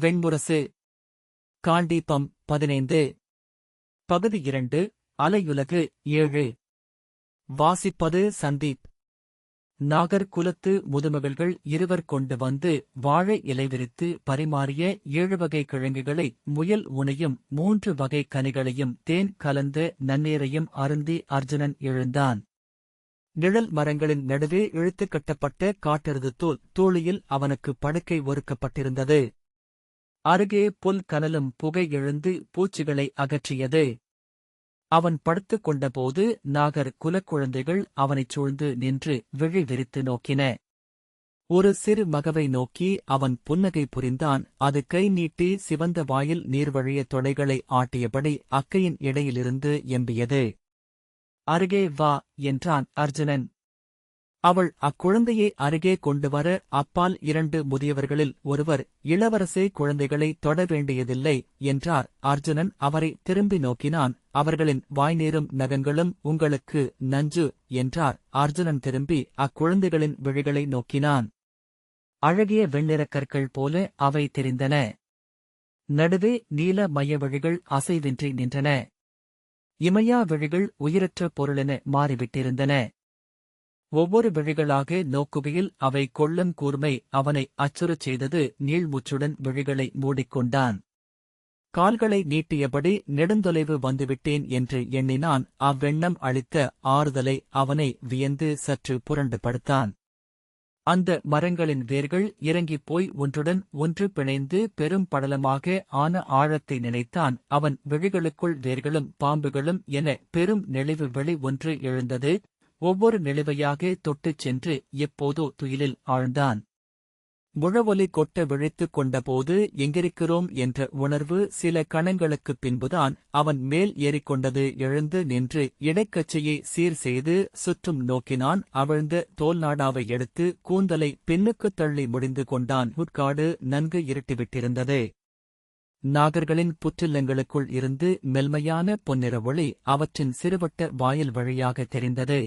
வெண்முரசு காண்டீபம் பதினைந்து. பகுதி இரண்டு அலையுலகு ஏழு. வாசிப்பது சந்தீப். நாகர்குலத்து முதுமகள்கள் இருவர் கொண்டு வந்து வாழை இலை விரித்து பரிமாறிய ஏழு வகை கிழங்குகளை முயல் உனையும் மூன்று வகை கனிகளையும் தேன் கலந்த நன்னீரையும் அருந்தி அர்ஜுனன் எழுந்தான். நிழல் மரங்களின் நடுவே இழுத்துக் கட்டப்பட்ட காட்டெருது தோல் தோழியில் அவனுக்கு படுக்கை ஒருக்கப்பட்டிருந்தது அருகே புல் கனலும் புகை எழுந்து பூச்சிகளை அகற்றியது. அவன் படுத்துக் கொண்டபோது நாகர் குலக்குழந்தைகள் அவனைச் சூழ்ந்து நின்று விழி விரித்து நோக்கின. ஒரு சிறு மகவை நோக்கி அவன் புன்னகை புரிந்தான். அது கை நீட்டி சிவந்த வாயில் நீர்வழிய தொலைகளை ஆட்டியபடி அக்கையின் இடையிலிருந்து எம்பியது. அருகே வா என்றான் அர்ஜுனன். அவள் அக்குழந்தையை அருகே கொண்டு வர அப்பால் இரண்டு முதியவர்களில் ஒருவர் இளவரசே குழந்தைகளை தொட வேண்டியதில்லை என்றார். அர்ஜுனன் அவரை திரும்பி நோக்கினான். அவர்களின் வாய்நீரும் நகங்களும் உங்களுக்கு நஞ்சு என்றார். அர்ஜுனன் திரும்பி அக்குழந்தைகளின் விழிகளை நோக்கினான். அழகிய வெண்ணிறக்கற்கள் போல அவை தெரிந்தன. நடுவே நீல மைய வழிகள் அசைவின்றி நின்றன. இமையா விழிகள் உயிரற்ற பொருளென மாறிவிட்டிருந்தன. ஒவ்வொரு விழிகளாக நோக்குகையில் அவை கொள்ளும் கூர்மை அவனை அச்சுறச் செய்தது நீள்முச்சுடன் விழிகளை மூடிக்கொண்டான். கால்களை நீட்டியபடி நெடுந்தொலைவு வந்துவிட்டேன் என்று எண்ணினான். அவ்வெண்ணம் அளித்த ஆறுதலை அவனை வியந்து சற்று புரண்டு படுத்தான் அந்த மரங்களின் வேர்கள் இறங்கிப் போய் ஒன்றுடன் ஒன்று பிணைந்து பெரும் படலமாக ஆன ஆழத்தை நினைத்தான். அவன் விழிகளுக்குள் வேர்களும் பாம்புகளும் என பெரும் நெளிவு வெளி ஒன்று எழுந்தது. ஒவ்வொரு நிலுவையாக தொட்டுச் சென்று எப்போதோ துயிலில் ஆழ்ந்தான். முழவொலி கொட்ட விழித்துக் கொண்டபோது எங்கிருக்கிறோம் என்ற உணர்வு சில கணங்களுக்குப் பின்புதான் அவன் மேல் ஏறிக்கொண்டது எழுந்து நின்று இடைக்கச்சையை சீர் செய்து சுற்றும் நோக்கினான். அவிழ்ந்த தோல்நாடாவை எடுத்து கூந்தலை பின்னுக்குத் தள்ளி முடிந்து கொண்டான். உட்காடு நன்கு இருட்டிவிட்டிருந்தது. நாகர்களின் புற்றில்லங்களுக்குள் இருந்து மெல்மையான பொன்னிற ஒளி அவற்றின் சிறுவட்ட வாயில் வழியாக தெரிந்தது.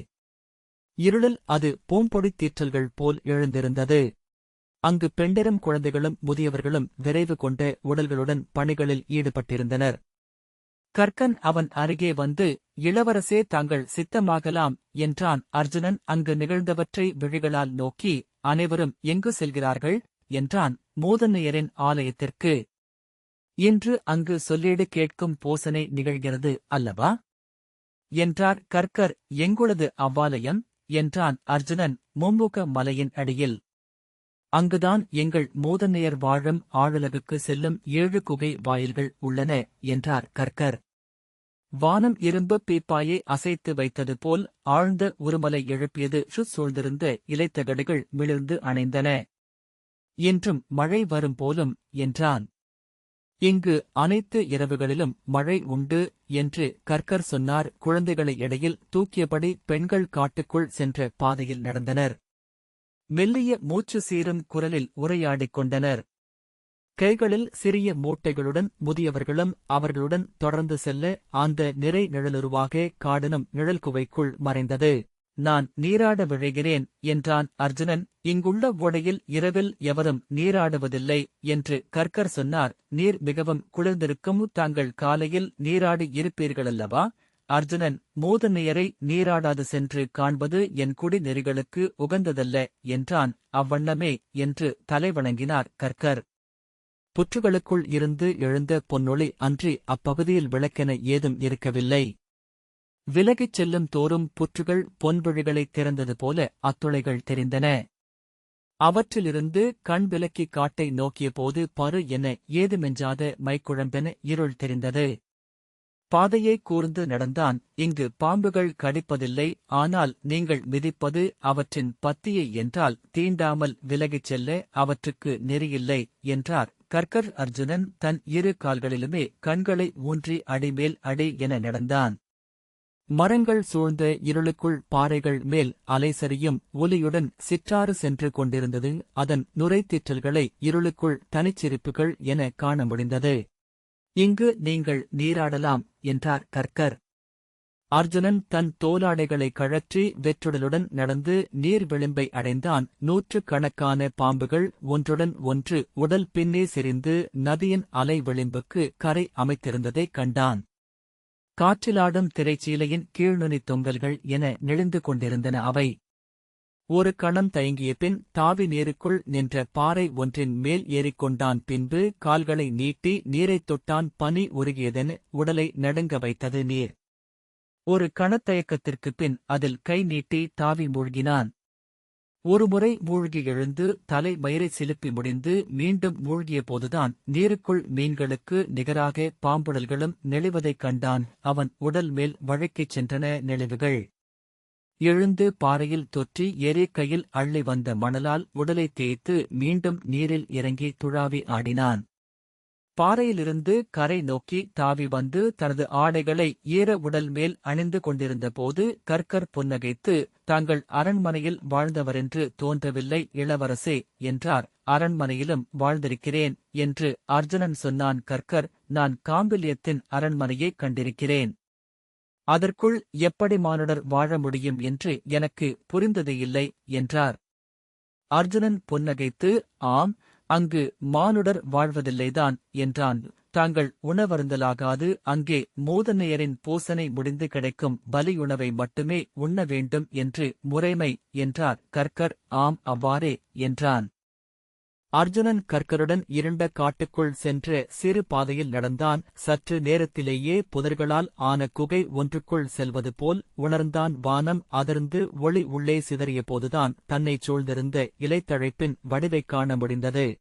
இருளில் அது பூம்பொடித் தீற்றல்கள் போல் எழுந்திருந்தது. அங்கு பெண்டிரும் குழந்தைகளும் முதியவர்களும் விரைவு கொண்ட உடல்களுடன் பணிகளில் ஈடுபட்டிருந்தனர். கற்கன் அவன் அருகே வந்து இளவரசே தாங்கள் சித்தமாகலாம் என்றான். அர்ஜுனன் அங்கு நிகழ்ந்தவற்றை விழிகளால் நோக்கி அனைவரும் எங்கு செல்கிறார்கள்? என்றான் மூதன்னையரின் ஆலயத்திற்கு. இன்று அங்கு சொல்லீடு கேட்கும் போசனை நிகழ்கிறது அல்லவா? என்றார் கற்கர் எங்குளது அவ்வாலயம்? என்றான் அர்ஜுனன் மும்முக மலையின் அடியில். அங்குதான் எங்கள் மோதனையர் வாழும் ஆழலகுக்கு செல்லும் ஏழு குகை வாயில்கள் உள்ளன என்றார் கர்கர் வானம் இரும்பு பீப்பாயை அசைத்து வைத்தது போல் ஆழ்ந்த உருமலை எழுப்பியது சுத் சூழ்ந்திருந்த இலைத்தகடுகள் மிளிர்ந்து அணைந்தன. இன்றும் மழை வரும் போலும் என்றான். இங்கு அனைத்து இரவுகளிலும் மழை உண்டு என்று கற்கர் சொன்னார். குழந்தைகளை இடையில் தூக்கியபடி பெண்கள் காட்டுக்குள் சென்ற பாதையில் நடந்தனர். மெல்லிய மூச்சு சீரும் குரலில் உரையாடிக் கொண்டனர். கைகளில் சிறிய மூட்டைகளுடன் முதியவர்களும் அவர்களுடன் தொடர்ந்து செல்ல அந்த நிறை நிழலுருவாக காடனும் நிழல்குவைக்குள் மறைந்தது. நான் நீராட விழைகிறேன் என்றான் அர்ஜுனன் இங்குள்ள ஓடையில் இரவில் எவரும் நீராடுவதில்லை என்று கர்க்கர் சொன்னார். நீர் மிகவும் குளிர்ந்திருக்கும் தாங்கள் காலையில் நீராடி இருப்பீர்களல்லவா? அர்ஜுனன் மோதனையரை நீராடாது சென்று காண்பது என் குடி நெறிகளுக்கு உகந்ததல்ல என்றான். அவ்வண்ணமே என்று தலைவணங்கினார் கர்க்கர். புற்றுகளுக்குள் இருந்து எழுந்த பொன்னொளி அன்றி அப்பகுதியில் விளக்கென ஏதும் இருக்கவில்லை. விலகிச் செல்லும் தோறும் புற்றுகள் பொன்விழிகளைத் திறந்தது போல அத்துளைகள் தெரிந்தன. அவற்றிலிருந்து கண் விலக்கி காட்டை நோக்கியபோது பரு என ஏதுமெஞ்சாத மைக்குழம்பென இருள் தெரிந்தது. பாதையை கூர்ந்து நடந்தான். இங்கு பாம்புகள் கடிப்பதில்லை. ஆனால் நீங்கள் மிதிப்பது அவற்றின் பத்தியை என்றால் தீண்டாமல் விலகிச் செல்ல அவற்றுக்கு நெறியில்லை என்றார். கர்கர் அர்ஜுனன் தன் இரு கால்களிலுமே கண்களை ஊன்றி அடிமேல் அடி என நடந்தான். மரங்கள் சூழ்ந்த இருளுக்குள் பாறைகள் மேல் அலைசரியும் ஒலியுடன் சிற்றாறு சென்று கொண்டிருந்தது. அதன் நுரைத்திற்றல்களை இருளுக்குள் தனிச்சிரிப்புகள் என காண முடிந்தது. இங்கு நீங்கள் நீராடலாம் என்றார் கற்கர் அர்ஜுனன் தன் தோலாடைகளை கழற்றி வெற்றுடலுடன் நடந்து நீர் விளிம்பை அடைந்தான். நூற்றுக்கணக்கான பாம்புகள் ஒன்றுடன் ஒன்று உடல் பின்னே சிரிந்து நதியின் அலை விளிம்புக்கு கரை அமைத்திருந்ததைக் கண்டான். காற்றிலாடும் திரைச்சீலையின் கீழ்நுனித் தொங்கல்கள் என நெளிந்து கொண்டிருந்தன அவை. ஒரு கணம் தயங்கிய பின் தாவி நீருக்குள் நின்ற பாறை ஒன்றின் மேல் ஏறிக்கொண்டான் பின்பு கால்களை நீட்டி நீரைத் தொட்டான் பனி உருகியதென உடலை நடுங்க வைத்தது நீர். ஒரு கணத்தயக்கத்திற்குப் பின் அதில் கை நீட்டி தாவி மூழ்கினான். ஒருமுறை மூழ்கி எழுந்து தலை மயிரை சிலுப்பி முடிந்து மீண்டும் மூழ்கிய போதுதான் நீருக்குள் மீன்களுக்கு நிகராக பாம்புடல்களும் நெளிவதைக் கண்டான். அவன் உடல் மேல் வழக்கிச் சென்றன நெளிவுகள். எழுந்து பாறையில் தொற்றி எரே கையில் அள்ளி வந்த மணலால் உடலை தேய்த்து மீண்டும் நீரில் இறங்கி துழாவி ஆடினான். பாறையிலிருந்து கரை நோக்கி தாவி வந்து தனது ஆடைகளை ஈர உடல் மேல் அணிந்து கொண்டிருந்தபோது கற்கர் புன்னகைத்து தாங்கள் அரண்மனையில் வாழ்ந்தவரென்று தோன்றவில்லை இளவரசே என்றார். அரண்மனையிலும் வாழ்ந்திருக்கிறேன் என்று அர்ஜுனன் சொன்னான் கற்கர் நான் காம்பில்யத்தின் அரண்மனையை கண்டிருக்கிறேன். அதற்குள் எப்படி மானுடர் வாழ முடியும் என்று எனக்கு புரிந்தது இல்லை என்றார். அர்ஜுனன் புன்னகைத்து ஆம் அங்கு மானுடர் வாழ்வதில்லைதான் என்றான். தாங்கள் உணவருந்தலாகாது அங்கே மூதனையரின் பூசனை முடிந்து கிடைக்கும் பலியுணவை மட்டுமே உண்ண வேண்டும் என்று முறைமை என்றார். கற்கர் ஆம் அவ்வாறே என்றான். அர்ஜுனன் கற்கருடன் இருண்ட காட்டுக்குள் சென்ற சிறு பாதையில் நடந்தான். சற்று நேரத்திலேயே புதர்களால் ஆன குகை ஒன்றுக்குள் செல்வது போல் உணர்ந்தான். வானம் அதிர்ந்து ஒளி உள்ளே சிதறிய போதுதான் தன்னைச் சூழ்ந்திருந்த இலைத்தழைப்பின் வடிவைக் காண முடிந்தது.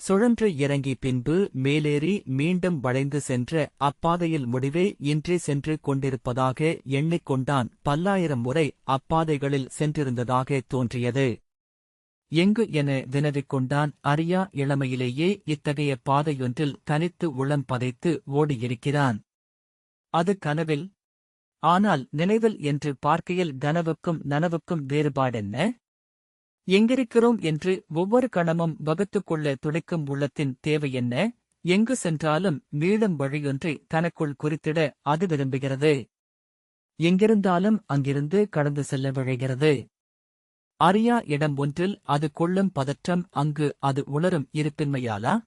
சுழன்று இறங்கி பின்பு மேலேறி மீண்டும் வளைந்து சென்ற அப்பாதையில் முடிவே இன்றே சென்று கொண்டிருப்பதாக எண்ணிக்கொண்டான். பல்லாயிரம் முறை அப்பாதைகளில் சென்றிருந்ததாக தோன்றியது. எங்கு என வினவிக் கொண்டான். அறியா இளமையிலேயே இத்தகைய பாதையொன்றில் தனித்து உளம் பதைத்து ஓடியிருக்கிறான். அது கனவில். ஆனால் நினைவில் என்று பார்க்கையில் கனவுக்கும் நனவுக்கும் வேறுபாடென்ன? எங்கிருக்கிறோம் என்று ஒவ்வொரு கணமும் வகுத்துக்கொள்ள துடைக்கும் உள்ளத்தின் தேவை என்ன? எங்கு சென்றாலும் மீளும் வழியொன்றை தனக்குள் குறித்திட அது விரும்புகிறது. எங்கிருந்தாலும் அங்கிருந்து கடந்து செல்ல விழைகிறது. அறியா இடம் ஒன்றில் அது கொள்ளும் பதற்றம் அங்கு அது உணரும் இருப்பின்மையாலா?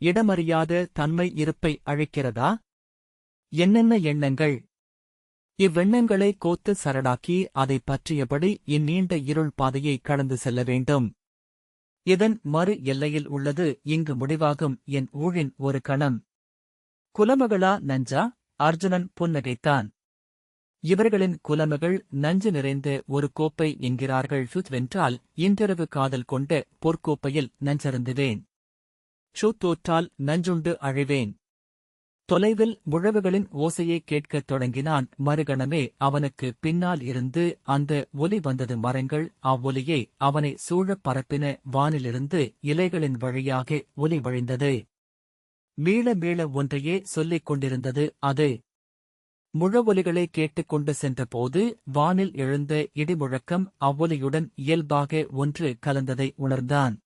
இடமறியாத தன்மை இருப்பை அழைக்கிறதா? என்னென்ன எண்ணங்கள்? இவ்வெண்ணங்களை கோத்து சரடாக்கி அதை பற்றியபடி இந்நீண்ட இருள் பாதையை கடந்து செல்ல வேண்டும். இதன் மறு எல்லையில் உள்ளது இங்கு முடிவாகும் என் ஊழின் ஒரு கணம். குலமகளா நஞ்சா? அர்ஜுனன் புன்னகைத்தான். இவர்களின் குலமகள் நஞ்சு நிறைந்த ஒரு கோப்பை என்கிறார்கள். வென்றால் இன்றிரவு காதல் கொண்ட பொற்கோப்பையில் நஞ்சருந்துவேன். ஷூ தோற்றால் நஞ்சுண்டு அழிவேன். தொலைவில் முழவுகளின் ஓசையை கேட்கத் தொடங்கினான். மறுகணமே அவனுக்கு பின்னால் இருந்து அந்த ஒலி வந்தது மரங்கள். அவ்வொலியை அவனை சூழப் பரப்பின வானிலிருந்து இலைகளின் வழியாக ஒலி வழிந்தது. மீள மீள ஒன்றையே சொல்லிக் கொண்டிருந்தது. அது முழவொலிகளை கேட்டுக்கொண்டு சென்றபோது வானில் எழுந்த இடிமுழக்கம் அவ்வொலியுடன் இயல்பாக ஒன்று கலந்ததை உணர்ந்தான்.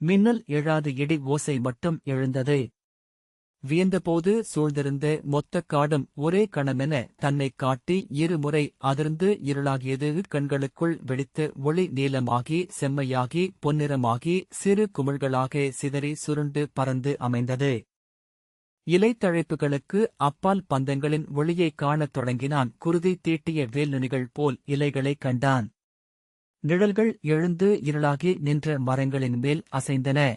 மின்னல் எழாது இடி ஓசை மட்டும் எழுந்தது. வியந்தபோது சூழ்ந்திருந்த மொத்த காடும் ஒரே கணமென தன்னைக் காட்டி இருமுறை அதிர்ந்து இருளாகியது கண்களுக்குள் வெடித்து ஒளி நீளமாகி செம்மையாகி பொன்னிறமாகி சிறு குமிழ்களாக சிதறி சுருண்டு பறந்து அமைந்தது. இலைத்தழைப்புகளுக்கு அப்பால் பந்தங்களின் ஒளியைக் காணத் தொடங்கினான். குருதி தீட்டிய வேல்நுனிகள் போல் இலைகளைக் கண்டான். நிழல்கள் எழுந்து இருளாகி நின்ற மரங்களின் மேல் அசைந்தன.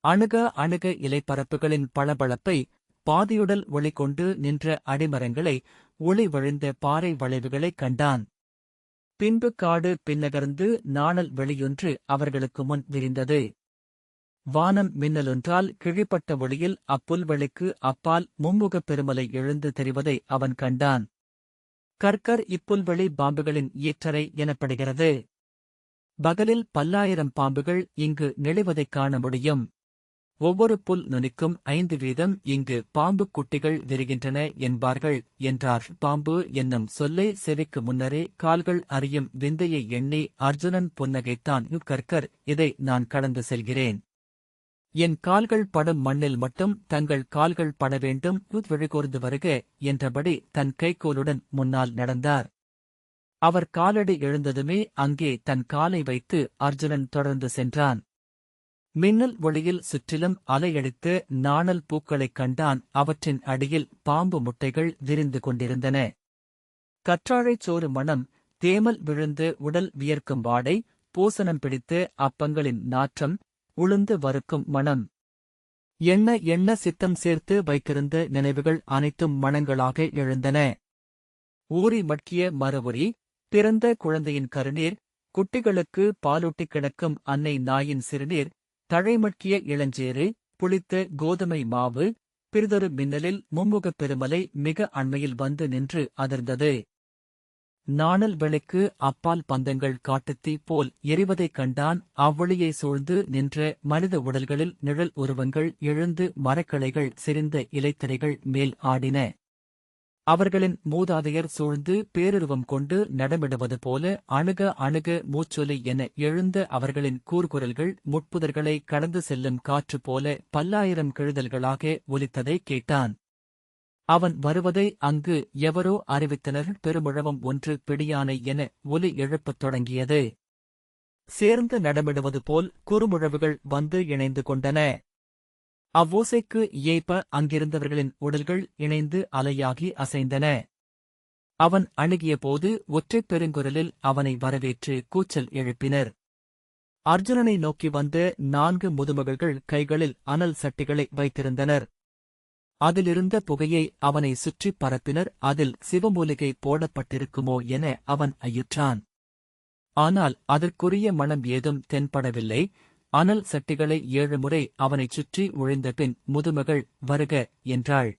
அணுக அணுக இலைப்பரப்புகளின் பளபளப்பை பாதியுடல் ஒளி கொண்டு நின்ற அடிமரங்களை ஒளி வழிந்த பாறை வளைவுகளைக் கண்டான். பின்பு காடு பின்னகர்ந்து நாணல் வெளியொன்று அவர்களுக்கு முன் விரிந்தது. வானம் மின்னலொன்றால் கிழிப்பட்ட ஒளியில் அப்புல்வெளிக்கு அப்பால் மும்முகப் பெருமலை எழுந்து தெரிவதை அவன் கண்டான். கற்கர் இப்புல்வெளி பாம்புகளின் ஈற்றரை எனப்படுகிறது. பகலில் பல்லாயிரம் பாம்புகள் இங்கு நெளிவதைக் காண முடியும். ஒவ்வொரு புல் நுனிக்கும் ஐந்து வீதம் இங்கு பாம்பு குட்டிகள் விரிகின்றன என்பார்கள் என்றார். பாம்பு என்னும் சொல்லை செவிக்கு முன்னரே கால்கள் அறியும் விந்தையை எண்ணி அர்ஜுனன் புன்னகைத்தான் கற்கர் இதை நான் கடந்து செல்கிறேன். என் கால்கள் படும் மண்ணில் மட்டும் தங்கள் கால்கள் பட வேண்டும். விழிகூர்ந்து வருக என்றபடி தன் கைக்கோலுடன் முன்னால் நடந்தார். அவர் காலடி எழுந்ததுமே அங்கே தன் காலை வைத்து அர்ஜுனன் தொடர்ந்து சென்றான். மின்னல் ஒளியில் சுற்றிலும் அலையடித்து நாணல் பூக்களைக் கண்டான். அவற்றின் அடியில் பாம்பு முட்டைகள் விரிந்து கொண்டிருந்தன. கற்றாழைச் சோறு மணம் தேமல் விழுந்து உடல் வியர்க்கும் வாடை பூசணம் பிடித்து அப்பங்களின் நாற்றம் உளுந்து வறுக்கும் மணம் எண்ண எண்ண சித்தம் சேர்த்து வைத்திருந்த நினைவுகள் அனைத்தும் மணங்களாக எழுந்தன. ஊறி மட்கிய மரவுரி பிறந்த குழந்தையின் கருநீர் குட்டிகளுக்கு பாலூட்டிக் கிடக்கும் அன்னை நாயின் சிறுநீர் தழைமட்கிய இளஞ்சேறு புளித்த கோதுமை மாவு பிறிதொரு மின்னலில் மும்முகப் பெருமலை மிக அண்மையில் வந்து நின்று அதிர்ந்தது. நாணல் வெளிக்கு அப்பால் பந்தங்கள் காட்டுத்தீ போல் எரிவதைக் கண்டான். அவ்வழியை சூழ்ந்து நின்ற மனித உடல்களில் நிழல் உருவங்கள் எழுந்து மரக்கிளைகள் சிரிந்த இலைத்திரைகள் மேல் ஆடின. அவர்களின் மூதாதையர் சூழ்ந்து பேருருவம் கொண்டு நடமிடுவது போல அணுக அணுக மூச்சொலி என எழுந்த அவர்களின் கூர்குரல்கள் முட்புதர்களை கடந்து செல்லும் காற்று போல பல்லாயிரம் கிழுதல்களாக ஒலித்ததை கேட்டான். அவன் வருவதை அங்கு எவரோ அறிவித்தனர். பெருமிழவம் ஒன்று பிடியானை என ஒலி எழுப்பத் தொடங்கியது. சேர்ந்து நடமிடுவது போல் குறுமுழவுகள் வந்து இணைந்து கொண்டன. அவ்வோசைக்கு ஏய்ப்ப அங்கிருந்தவர்களின் உடல்கள் இணைந்து அலையாகி அசைந்தன. அவன் அணுகியபோது ஒற்றைப் பெருங்குரலில் அவனை வரவேற்று கூச்சல் எழுப்பினர். அர்ஜுனனை நோக்கி வந்த நான்கு முதுமகள்கள் கைகளில் அனல் சட்டிகளை வைத்திருந்தனர். அதிலிருந்த புகையை அவனை சுற்றிப் பரப்பினர். அதில் சிவமூலிகை போடப்பட்டிருக்குமோ என அவன் ஐயுற்றான் ஆனால் அதற்குரிய மனம் ஏதும் தென்படவில்லை. அனல் சட்டிகளை ஏழு முறை அவனைச் சுற்றி ஒழிந்தபின் முதுமகள் வருக என்றாள்.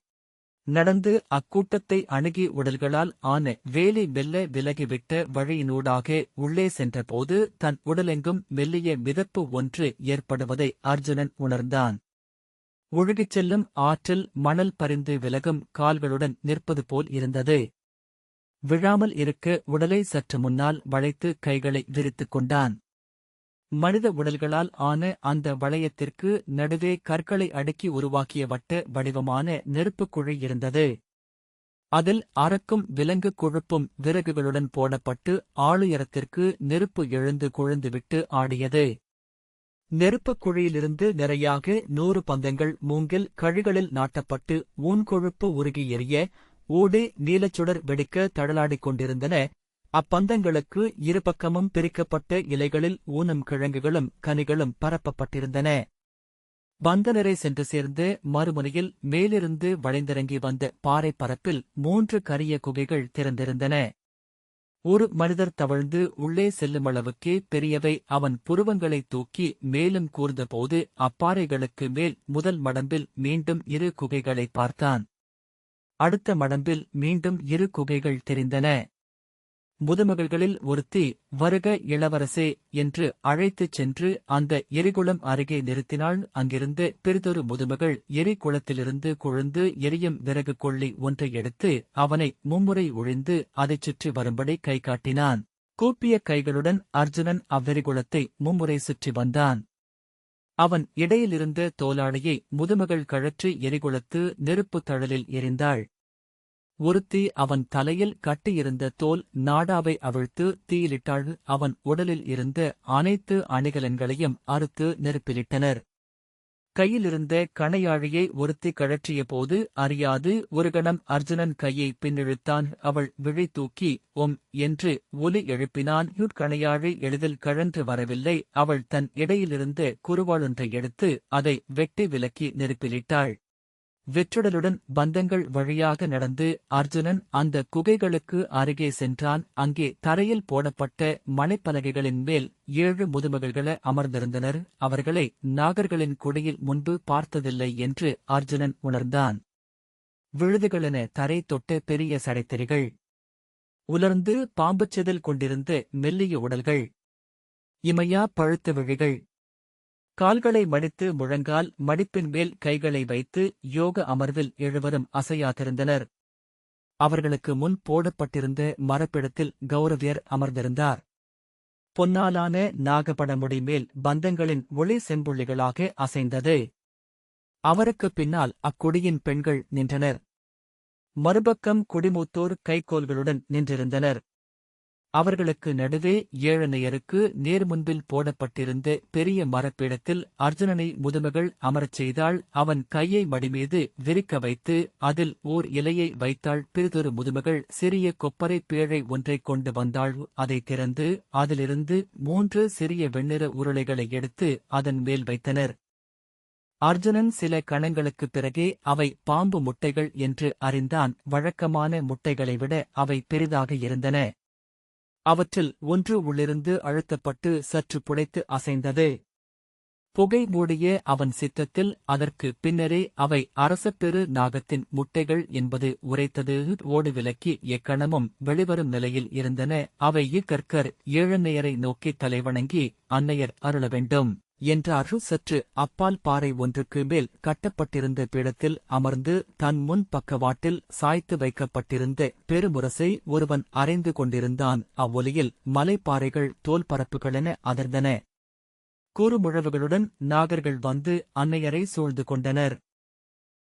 நடந்து அக்கூட்டத்தை அணுகி உடல்களால் ஆன வேலி மெல்ல விலகிவிட்ட வழியினூடாக உள்ளே சென்றபோது தன் உடலெங்கும் மெல்லிய மிதப்பு ஒன்று ஏற்படுவதை அர்ஜுனன் உணர்ந்தான். ஒழுகிச் செல்லும் ஆற்றில் மணல் பறிந்து விலகும் கால்களுடன் நிற்பது போல் இருந்தது. விழாமல் இருக்க உடலை சற்று முன்னால் வளைத்து கைகளை விரித்துக் கொண்டான். மனித உடல்களால் ஆன அந்த வளையத்திற்கு நடுவே கற்களை அடுக்கி உருவாக்கிய வட்ட வடிவமான நெருப்புக் குழி இருந்தது. அதில் அரக்கும் விலங்கு கொழுப்பும் விறகுகளுடன் போடப்பட்டு ஆளுயரத்திற்கு நெருப்பு எழுந்து கொழுந்துவிட்டு ஆடியது. நெருப்புக் குழியிலிருந்து நிறையாக நூறு பந்தங்கள் மூங்கில் கழிகளில் நாட்டப்பட்டு ஊன்கொழுப்பு உருகி எரிய ஊடு நீலச்சுடர் வெடிக்க தழலாடிக் கொண்டிருந்தன. அப்பந்தங்களுக்கு இருபக்கமும் பிரிக்கப்பட்ட இலைகளில் ஊனம் கிழங்குகளும் கனிகளும் பரப்பப்பட்டிருந்தன. பந்தனரை சென்று சேர்ந்து மறுமுனையில் மேலிருந்து வளைந்திறங்கி வந்த பாறை பரப்பில் மூன்று கரிய குகைகள் திறந்திருந்தன. ஒரு மனிதர் தவழ்ந்து உள்ளே செல்லுமளவுக்கே பெரியவை அவன் புருவங்களை தூக்கி மேலும் கூர்ந்தபோது அப்பாறைகளுக்கு மேல் முதல் மடம்பில் மீண்டும் இரு குகைகளை பார்த்தான். அடுத்த மடம்பில் மீண்டும் இரு குகைகள் தெரிந்தன. முதுமகள்களில் ஒருத்தி வருக இளவரசே என்று அழைத்துச் சென்று அந்த எரிகுளம் அருகே நிறுத்தினாள். அங்கிருந்து பெரிதொரு முதுமகள் எரிகுளத்திலிருந்து குழுந்து எரியும் விறகு கொள்ளி ஒன்றை எடுத்து அவனை மும்முறை ஒழிந்து அதைச் சுற்றி வரும்படி கை காட்டினான். கூப்பிய கைகளுடன் அர்ஜுனன் அவ்வெறிகுளத்தை மும்முறை சுற்றி வந்தான். அவன் இடையிலிருந்த தோலாளியை முதுமகள் கழற்றி எரிகுளத்து நெருப்புத் தழலில் எரிந்தாள். ஒருத்தி அவன் தலையில் கட்டியிருந்த தோல் நாடாவை அவிழ்த்து தீயிலிட்டாள். அவன் உடலில் இருந்த அனைத்து அணிகலன்களையும் அறுத்து நெருப்பிலிட்டனர். கையிலிருந்த கணையாழியை ஒருத்தி கழற்றிய போது அறியாது ஒரு கணம் அர்ஜுனன் கையை பின்னிழுத்தான். அவள் விழி தூக்கி ஒம் என்று ஒலி எழுப்பினான். கணையாழி எளிதில் கழன்று வரவில்லை. அவள் தன் இடையிலிருந்த குறுவாளொன்றை எடுத்து அதை வெட்டி விலக்கி நெருப்பிலிட்டாள். வெற்றுடலுடன் பந்தங்கள் வழியாக நடந்து அர்ஜுனன் அந்த குகைகளுக்கு அருகே சென்றான். அங்கே தரையில் போடப்பட்ட மலைப்பலகைகளின் மேல் ஏழு முதுமகள்கள அமர்ந்திருந்தனர். அவர்களை நாகர்களின் குடியில் முன்பு பார்த்ததில்லை என்று அர்ஜுனன் உணர்ந்தான். விழுதுகளென தரை தொட்ட பெரிய சடைத்தறிகள். உலர்ந்து பாம்புச் செதில் கொண்டிருந்த மெல்லிய உடல்கள். இமையா பழுத்த விழிகள். கால்களை மடித்து முழங்கால் மடிப்பின் மேல் கைகளை வைத்து யோக அமர்வில் எழுவரும் அசையாதிருந்தனர். அவர்களுக்கு முன் போடப்பட்டிருந்த மரப்பிடத்தில் கௌரவியர் அமர்ந்திருந்தார். பொன்னாலான நாகபடமுடி மேல் பந்தங்களின் ஒளி செம்புள்ளிகளாக அசைந்தது. அவருக்குப் பின்னால் அக்குடியின் பெண்கள் நின்றனர். மறுபக்கம் குடிமூத்தோர் கைக்கோல்களுடன் நின்றிருந்தனர். அவர்களுக்கு நடுவே ஏழனையருக்கு நேர்முன்பில் போடப்பட்டிருந்த பெரிய மரப்பீடத்தில் அர்ஜுனனை முதுமகள் அமரச் செய்தாள். அவன் கையை மடிமீது விரிக்க வைத்து அதில் ஓர் இலையை வைத்தாள். பிறிதொரு முதுமகள் சிறிய கொப்பரை பேழை ஒன்றைக் கொண்டு வந்தாள். அதை திறந்து அதிலிருந்து மூன்று சிறிய வெண்ணிற உருளைகளை எடுத்து அதன் மேல் வைத்தனர். அர்ஜுனன் சில கணங்களுக்குப் பிறகே அவை பாம்பு முட்டைகள் என்று அறிந்தான். வழக்கமான முட்டைகளை விட அவை பெரிதாக இருந்தன. அவற்றில் ஒன்று உள்ளிருந்து அழுத்தப்பட்டு சற்று புடைத்து அசைந்தது. புகை மூடிய அவன் சித்தத்தில் அதற்கு பின்னரே அவை அரசப்பெரு நாகத்தின் முட்டைகள் என்பது உரைத்தது. ஓடு விலக்கி எக்கணமும் வெளிவரும் நிலையில் இருந்தன. அவை இக்கற்கர் ஏழந்தையரை நோக்கி தலைவணங்கி அன்னையர் அருள வேண்டும். என்றாரு சற்று அப்பால் பாறை ஒன்றுக்கு மேல் கட்டப்பட்டிருந்த பீடத்தில் அமர்ந்து தன் முன் பக்கவாட்டில் சாய்த்து வைக்கப்பட்டிருந்த பெருமுரசை ஒருவன் அறைந்து கொண்டிருந்தான். அவ்வொலியில் மலைப்பாறைகள் தோல் பரப்புகளென அதிர்ந்தன கூறுமுழவுகளுடன் நாகர்கள் வந்து அன்னையரை சூழ்ந்து கொண்டனர்.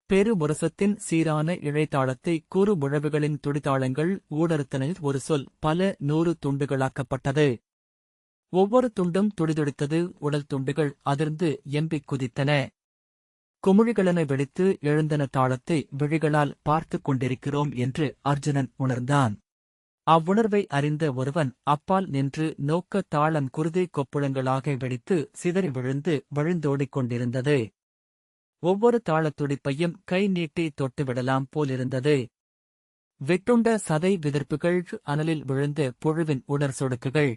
பெருமுரசத்தின் சீரான இழைத்தாளத்தை கூறுமுழவுகளின் துடித்தாளங்கள் ஊடறுத்தனில் ஒரு சொல் பல நூறு துண்டுகளாக்கப்பட்டது. ஒவ்வொரு துண்டும் துடிதுடித்தது உடல் துண்டுகள் அதிர்ந்து எம்பிக் குதித்தன. குமிழிகளென வெடித்து எழுந்தன தாளத்தை விழிகளால் பார்த்துக் கொண்டிருக்கிறோம் என்று அர்ஜுனன் உணர்ந்தான். அவ்வுணர்வை அறிந்த ஒருவன் அப்பால் நின்று நோக்க தாளம் குருதி கொப்புளங்களாக வெடித்து சிதறி விழுந்து வழிந்தோடிக் கொண்டிருந்தது. ஒவ்வொரு தாளத் துடிப்பையும் கை நீட்டி தொட்டுவிடலாம் போலிருந்தது. வெட்டுண்ட சதை விதிர்ப்புகள் அனலில் விழுந்த புழுவின் உணர் சொடுக்குகள்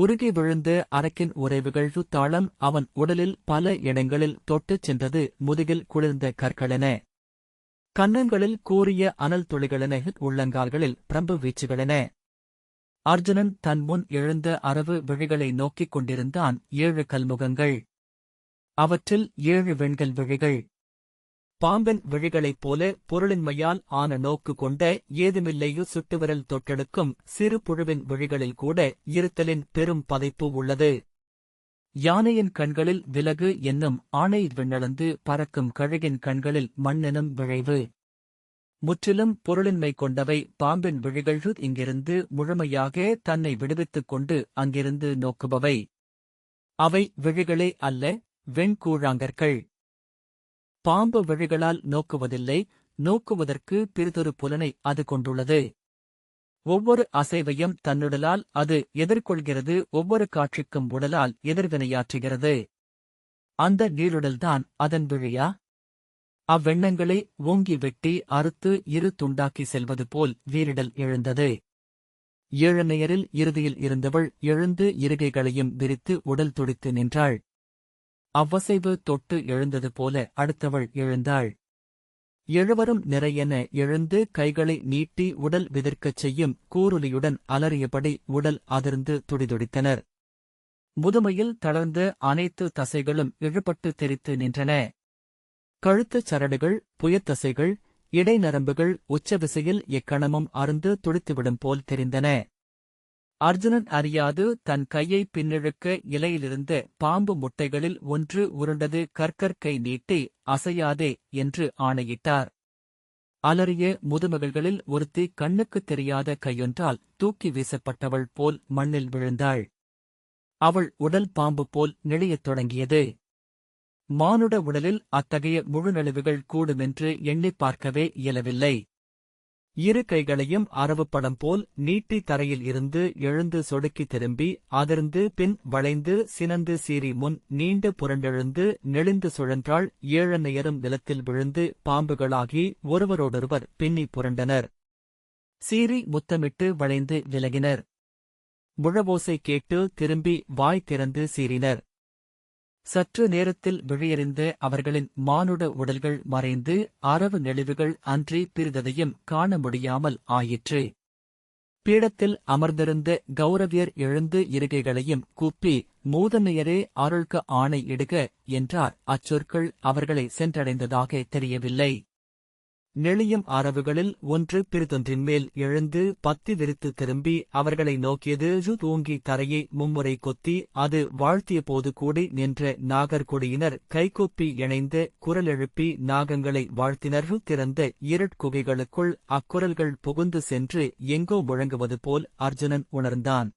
உருகி விழுந்த அரக்கின் உறைவுகள் தாளம் அவன் உடலில் பல இடங்களில் தொட்டுச் சென்றது முதுகில் குளிர்ந்த கற்களென. கன்னங்களில் கூறிய அனல் துளிகளென உள்ளங்கால்களில் பிரம்பு வீச்சுகளென. அர்ஜுனன் தன் முன் எழுந்த அரவு விழிகளை நோக்கிக் கொண்டிருந்தான் ஏழு கல்முகங்கள். அவற்றில் ஏழு வெண்கல் விழிகள். பாம்பின் விழிகளைப் போல பொருளின்மையால் ஆன நோக்கு கொண்ட ஏதுமில்லையு சுட்டுவிரல் தொட்டெடுக்கும் சிறு புழுவின் விழிகளில் கூட இருத்தலின் பெரும் பதைப்பு உள்ளது. யானையின் கண்களில் விலகு என்னும் ஆணை விண்ணளந்து பறக்கும் கழுகின் கண்களில் மண்ணெனும் விழைவு. முற்றிலும் பொருளின்மை கொண்டவை பாம்பின் விழிகள் இங்கிருந்து முழுமையாக தன்னை விடுவித்துக் கொண்டு அங்கிருந்து நோக்குபவை. அவை விழிகளே அல்ல வெண்கூழாங்கற்கள். பாம்பு விழிகளால் நோக்குவதில்லை நோக்குவதற்கு பிறிதொரு புலனை அது கொண்டுள்ளது. ஒவ்வொரு அசைவையும் தன்னுடலால் அது எதிர்கொள்கிறது ஒவ்வொரு காட்சிக்கும் உடலால் எதிர்வினையாற்றுகிறது. அந்த நீருடல்தான் அதன் விழியா? அவ்வெண்ணங்களை ஓங்கி வெட்டி அறுத்து இரு துண்டாக்கி செல்வது போல் வீரிடல் எழுந்தது. ஏழனையரில் இறுதியில் இருந்தவள் எழுந்து இருகைகளையும் விரித்து உடல் துடித்து நின்றாள். அவ்வசைவு தொட்டு எழுந்தது போல அடுத்தவள் எழுந்தாள். எழுவரும் நிறையென எழுந்து கைகளை நீட்டி உடல் விதிர்க்கச் செய்யும் கூருலியுடன் அலறியபடி உடல் அதிர்ந்து துடிதுடித்தனர். முதுமையில் தளர்ந்த அனைத்து தசைகளும் இழுபட்டு தெரித்து நின்றன. கழுத்துச் சரடுகள் புயத்தசைகள் இடைநரம்புகள் உச்சவிசையில் எக்கணமும் அருந்து துடித்துவிடும் போல் தெரிந்தன. அர்ஜுனன் அறியாது தன் கையை பின்னிழுக்க இலையிலிருந்த பாம்பு முட்டைகளில் ஒன்று உருண்டது கற்கற்கை நீட்டி அசையாதே என்று ஆணையிட்டார். அலறிய முதுமகள்களில் ஒருத்தி கண்ணுக்குத் தெரியாத கையொன்றால் தூக்கி வீசப்பட்டவள் போல் மண்ணில் விழுந்தாள். அவள் உடல் பாம்பு போல் நெளியத் தொடங்கியது. மானுட உடலில் அத்தகைய முழுநழுவுகள் கூடுமென்று எண்ணிப் பார்க்கவே இயலவில்லை. இரு கைகளையும் அரவுப்படம் போல் நீட்டி தரையில் இருந்து எழுந்து சொடுக்கி திரும்பி அதிர்ந்து பின் வளைந்து சினந்து சீறி முன் நீண்டு புரண்டெழுந்து நெளிந்து சுழன்றாள் ஏழனையரும் நிலத்தில் விழுந்து பாம்புகளாகி ஒருவரோடொருவர் பின்னி புரண்டனர். சீறி முத்தமிட்டு வளைந்து விலகினர். முழவோசை கேட்டு திரும்பி வாய் திறந்து சீறினர். சற்று நேரத்தில் விழியறிந்த அவர்களின் மானுட உடல்கள் மறைந்து அரவு நெளிவுகள் அன்றி பிரிததையும் காண முடியாமல் ஆயிற்று. பீடத்தில் அமர்ந்திருந்த கௌரவியர் எழுந்து இருகைகளையும் கூப்பி மூதனையரே அருள்க ஆணை இடுக என்றார். அச்சொற்கள் அவர்களை சென்றடைந்ததாக தெரியவில்லை. நெளியும் அரவுகளில் ஒன்று பிரிதொன்றின் மேல் எழுந்து பத்தி விரித்து திரும்பி அவர்களை நோக்கியது தூங்கி தரையை மும்முறை கொத்தி அது வாழ்த்திய போது கூடி நின்ற நாகர்குடியினர் கைகூப்பி இணைந்து குரல் எழுப்பி நாகங்களை வாழ்த்தினர் திறந்த இருட்குகைகளுக்குள் அக்குரல்கள் புகுந்து சென்று எங்கோ முழங்குவது போல் அர்ஜுனன் உணர்ந்தான்.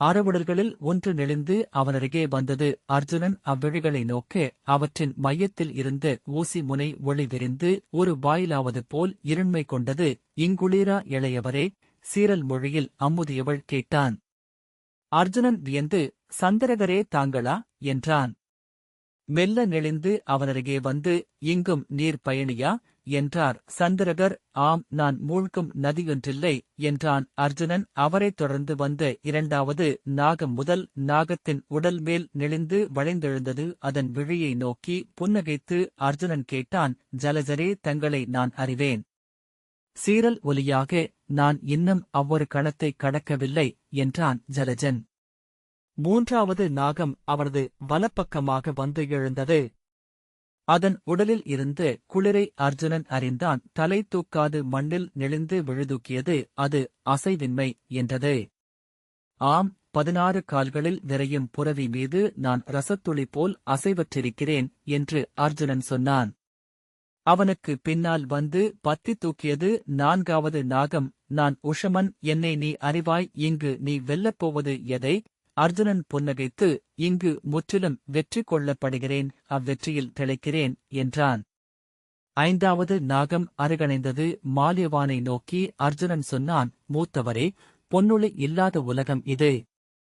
ஆரவுடல்களில் ஒன்று நெளிந்து அவனருகே வந்தது. அர்ஜுனன் அவ்விழிகளை நோக்க அவற்றின் மையத்தில் இருந்து ஊசி முனை ஒளி விரிந்து ஒரு வாயிலாவது போல் இருண்மை கொண்டது. இங்குளிரா இளையவரே சீரல் மொழியில் அம்முதியவள் கேட்டான். அர்ஜுனன் வியந்து சந்திரகரே தாங்களா? என்றான். மெல்ல நெளிந்து அவனருகே வந்து இங்கும் நீர் பயணியா? என்றார். சந்திரகர் ஆம் நான் மூழ்கும் நதியொன்றில்லை என்றான் அர்ஜுனன். அவரைத் தொடர்ந்து வந்த இரண்டாவது நாகம் முதல் நாகத்தின் உடல் மேல் நெளிந்து வளைந்தெழுந்தது. அதன் விழியை நோக்கி புன்னகைத்து அர்ஜுனன் கேட்டான் ஜலஜரே தங்களை நான் அறிவேன். சீரல் ஒலியாக நான் இன்னும் அவ்வொரு கணத்தை கடக்கவில்லை என்றான் ஜலஜன். மூன்றாவது நாகம் அவரது வலப்பக்கமாக வந்து எழுந்தது. அதன் உடலில் இருந்து குளிரை அர்ஜுனன் அறிந்தான். தலை தூக்காது மண்ணில் நெளிந்து விழுதூக்கியது அது அசைவின்மை என்றது. ஆம் பதினாறு கால்களில் நிறையும் புரவி மீது நான் ரசத்துளி போல் அசைவற்றிருக்கிறேன் என்று அர்ஜுனன் சொன்னான். அவனுக்கு பின்னால் வந்து பத்தி தூக்கியது நான்காவது நாகம் நான் உஷமன் என்னை நீ அறிவாய் இங்கு நீ வெல்லப்போவது எதை? அர்ஜுனன் புன்னகைத்து இங்கு முற்றிலும் வெற்றி கொள்ளப்படுகிறேன் அவ்வெற்றியில் திளைக்கிறேன் என்றான். ஐந்தாவது நாகம் அருகணைந்தது மாலியவானை நோக்கி அர்ஜுனன் சொன்னான் மூத்தவரே பொன்னுளி இல்லாத உலகம் இது.